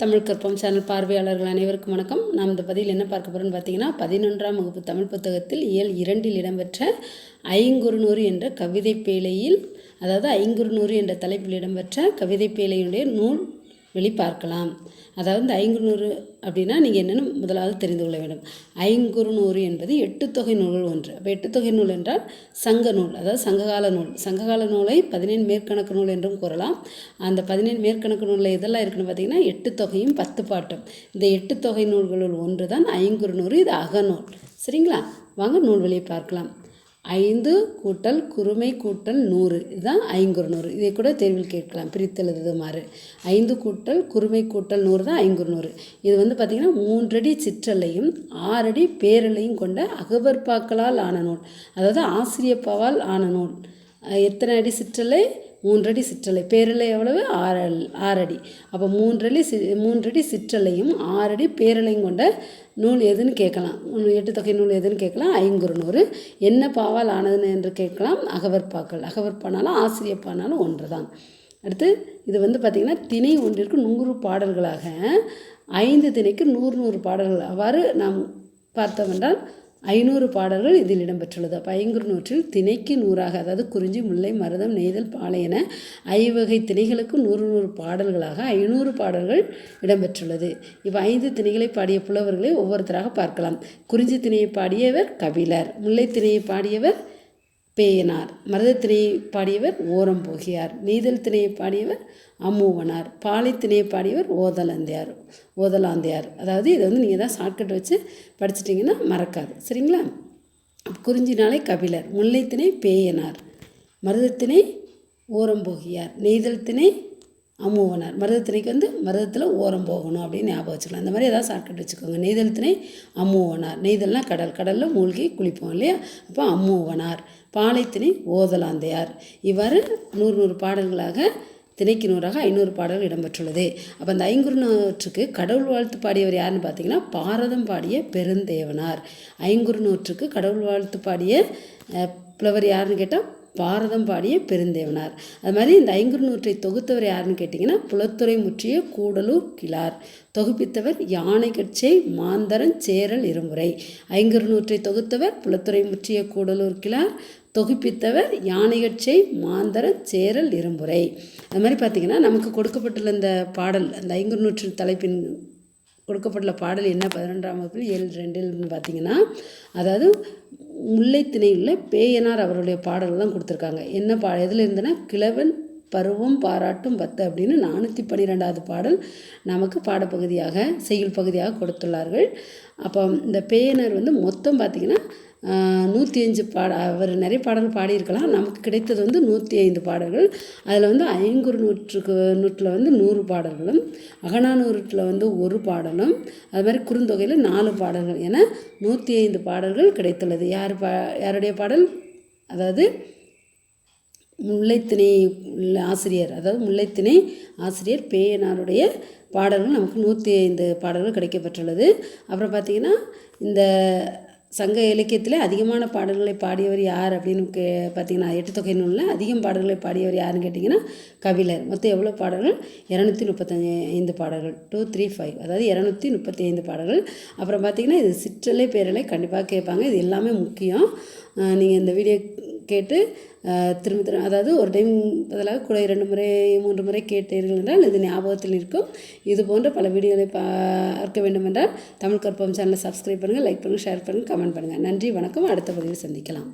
தமிழ் கற்பம் சேனல் பார்வையாளர்கள் அனைவருக்கும் வணக்கம். நாம் இந்த பதிவில் என்ன பார்க்க போகிறோம்னு பார்த்தீங்கன்னா பதினொன்றாம் வகுப்பு தமிழ் புத்தகத்தில் இயல் இரண்டில் இடம்பெற்ற ஐங்குறுநூறு என்ற கவிதை பேழையில் அதாவது ஐங்குறுநூறு என்ற தலைப்பில் இடம்பெற்ற கவிதை பேழையுடைய நூல் வெளிப்பார்க்கலாம். அதாவது ஐங்குநூறு ஐங்குறுநூறு அப்படின்னா நீங்கள் என்னென்னு முதலாவது தெரிந்து கொள்ள வேண்டும். ஐங்குறுநூறு என்பது எட்டு தொகை நூல்கள் ஒன்று. அப்போ எட்டு தொகை நூல் என்றால் சங்க நூல். அதாவது சங்ககால நூல். சங்ககால நூலை பதினேழு மேற்கணக்கு நூல் என்றும் கூறலாம். அந்த பதினேழு மேற்கணக்கு நூலில் இதெல்லாம் இருக்குன்னு பார்த்தீங்கன்னா எட்டு தொகையும் பத்து பாட்டும். இந்த எட்டு தொகை நூல்களுள் ஒன்று தான் ஐங்குறுநூறு இது அகநூல். சரிங்களா? வாங்க நூல் வழியை பார்க்கலாம். ஐந்து கூட்டல் குறுமை கூட்டல் நூறு. இதுதான் ஐங்குறுநூறு இதை கூட தேர்வில் கேட்கலாம். பிரித்தெழுதுமாறு ஐந்து கூட்டல் குறுமை கூட்டல் நூறு தான் ஐங்குறுநூறு இது வந்து பார்த்திங்கன்னா மூன்றடி சிற்றலையும் ஆறடி பேரலையும் கொண்ட அகவற்பாக்களால் ஆன நூல். அதாவது ஆசிரியப்பாவால் ஆன நூல். எத்தனை அடி சிற்றலை? மூன்றடி சிற்றலை. பேரலை எவ்வளவு? ஆறல் ஆறடி. அப்போ மூன்றடி சி மூன்றடி சிற்றலையும் ஆறடி பேரலையும் கொண்ட நூல் எதுன்னு கேட்கலாம். எட்டு தொகை நூல் எதுன்னு கேட்கலாம்? ஐங்குறுநூறு என்ன பாவால் ஆனதுன்னு என்று கேட்கலாம்? அகவற்பாக்கள் அகவற்பானாலும் ஆசிரியப்பானாலும் ஒன்று தான் அடுத்து இது வந்து பார்த்திங்கன்னா திணை ஒன்றிற்கு நூறு பாடல்களாக ஐந்து திணைக்கு நூறு நூறு பாடல்கள். அவ்வாறு நாம் பார்த்தோம் என்றால் ஐநூறு பாடல்கள் இதில் இடம்பெற்றுள்ளது. அப்போ ஐங்குறுநூற்றில் திணைக்கு நூறாக அதாவது குறிஞ்சி முல்லை மருதம் நெய்தல் பாலை என ஐவகை திணைகளுக்கு நூறு நூறு பாடல்களாக ஐநூறு பாடல்கள் இடம்பெற்றுள்ளது. இப்போ ஐந்து திணைகளை பாடிய புலவர்களை ஒவ்வொருத்தராக பார்க்கலாம். குறிஞ்சி திணையை பாடியவர் கபிலர் முல்லை திணையை பாடியவர் பேயனார். மருதத்திணையை பாடியவர் ஓரம் போகியார். நெய்தல் திணையை பாடியவர் அம்மூவனார் பாலை பாடியவர் ஓதலாந்தையார். ஓதலாந்தையார். அதாவது இதை வந்து நீங்கள் தான் ஷார்ட்கட் வச்சு படிச்சிட்டிங்கன்னா மறக்காது. சரிங்களா? குறிஞ்சினாலே கபிலர் முல்லைத்திணை பேயனார். மருதத்திணை ஓரம் போகியார். நெய்தல் திணை அம்முவனார் மருதத்திணைக்கு வந்து மருதத்தில் ஓரம் போகணும் அப்படின்னு ஞாபகம் வச்சுக்கலாம். அந்த மாதிரி ஏதாவது ஷார்ட்கட் வச்சுக்கோங்க. நெய்தல் திணை அம்முவனார். நெய்தல்னால் கடல். கடலில் மூழ்கி குளிப்போம் இல்லையா? அப்போ அம்முவனார். பாலைத்திணை ஓதலாந்தையார். இவ்வாறு நூறு நூறு பாடல்களாக திணைக்கு நூறாக ஐநூறு பாடல்கள் இடம்பெற்றுள்ளது. அப்போ அந்த ஐங்குறுநூற்றுக்கு கடவுள் வாழ்த்து பாடியவர் யாருன்னு பார்த்தீங்கன்னா பாரதம் பாடிய பெருந்தேவனார். ஐங்குறுநூற்றுக்கு கடவுள் வாழ்த்து பாடிய புலவர் யாருன்னு கேட்டால் பாரதம் பாடிய பெருந்தேவனார். அது மாதிரி இந்த ஐங்குறுநூற்றை தொகுத்தவர் யாருன்னு கேட்டிங்கன்னா புலத்துறை முற்றிய கூடலூர் கிளார் தொகுப்பித்தவர் யானை கட்சை மாந்தரன் சேரல் இருமுறை. ஐங்குறுநூற்றை தொகுத்தவர் புலத்துறை முற்றிய கூடலூர் கிளார் தொகுப்பித்தவர் யானைகட்சை மாந்தர சேரல் இரும்புரை அது மாதிரி பார்த்திங்கன்னா நமக்கு கொடுக்கப்பட்டுள்ள இந்த பாடல் அந்த ஐங்குறுநூற்று தலைப்பின் கொடுக்கப்பட்டுள்ள பாடல் என்ன? பதினொன்றாம் வகுப்பில் ஏழு ரெண்டில்னு பார்த்தீங்கன்னா அதாவது முல்லைத்திணையுள்ள பேயனார் அவருடைய பாடல்கள் தான் கொடுத்துருக்காங்க. என்ன பா எதில் இருந்துன்னா கிழவன் பருவம் பாராட்டும் பத்து அப்படின்னு நானூற்றி பன்னிரெண்டாவது பாடல் நமக்கு பாடப்பகுதியாக செய்யுள் பகுதியாக கொடுத்துள்ளார்கள். அப்போ இந்த பேயனர் வந்து மொத்தம் பார்த்திங்கன்னா நூற்றி அஞ்சு பாட அவர் நிறைய பாடல்கள் பாடியிருக்கலாம். நமக்கு கிடைத்தது வந்து நூற்றி ஐந்து பாடல்கள். அதில் வந்து ஐங்குறு நூற்றுக்கு நூற்றில் வந்து நூறு பாடல்களும் அகநானூற்றில் வந்து ஒரு பாடலும் அது மாதிரி குறுந்தொகையில் நாலு பாடல்கள் என நூற்றி ஐந்து பாடல்கள் கிடைத்துள்ளது. யார் பா யாருடைய பாடல்? அதாவது முல்லைத்திணை உள்ள ஆசிரியர் அதாவது முல்லைத்திணை ஆசிரியர் பேயனாருடைய பாடல்கள் நமக்கு நூற்றி ஐந்து பாடல்கள் கிடைக்கப்பெற்றுள்ளது. அப்புறம் பார்த்திங்கன்னா இந்த சங்க இலக்கியத்தில் அதிகமான பாடல்களை பாடியவர் யார் அப்படின்னு கே பார்த்தீங்கன்னா எட்டு தொகை நூலில் அதிகம் பாடல்களை பாடியவர் யாருன்னு கேட்டிங்கன்னா கபிலர். மொத்தம் எவ்வளோ பாடல்கள்? இரநூத்தி முப்பத்தஞ்சு ஐந்து பாடல்கள். டூ த்ரீ ஃபைவ் அதாவது இரநூத்தி முப்பத்தி ஐந்து பாடல்கள். அப்புறம் பார்த்திங்கன்னா இது சிற்றலை பேரலை கண்டிப்பாக கேட்பாங்க. இது எல்லாமே முக்கியம். நீங்கள் இந்த வீடியோ கேட்டு திரும்ப திரும்ப அதாவது ஒரு டைம் பதிலாக கூட இரண்டு முறை மூன்று முறை கேட்டீர்கள் என்றால் இது ஞாபகத்தில் இருக்கும். இது போன்ற பல வீடியோவை பார்க்க வேண்டும் என்றால் தமிழ் கற்பம் சேனலை சப்ஸ்கிரைப் பண்ணுங்கள் லைக் பண்ணுங்கள் ஷேர் பண்ணுங்கள் கமெண்ட் பண்ணுங்கள் நன்றி வணக்கம். அடுத்த பதிவில் சந்திக்கலாம்.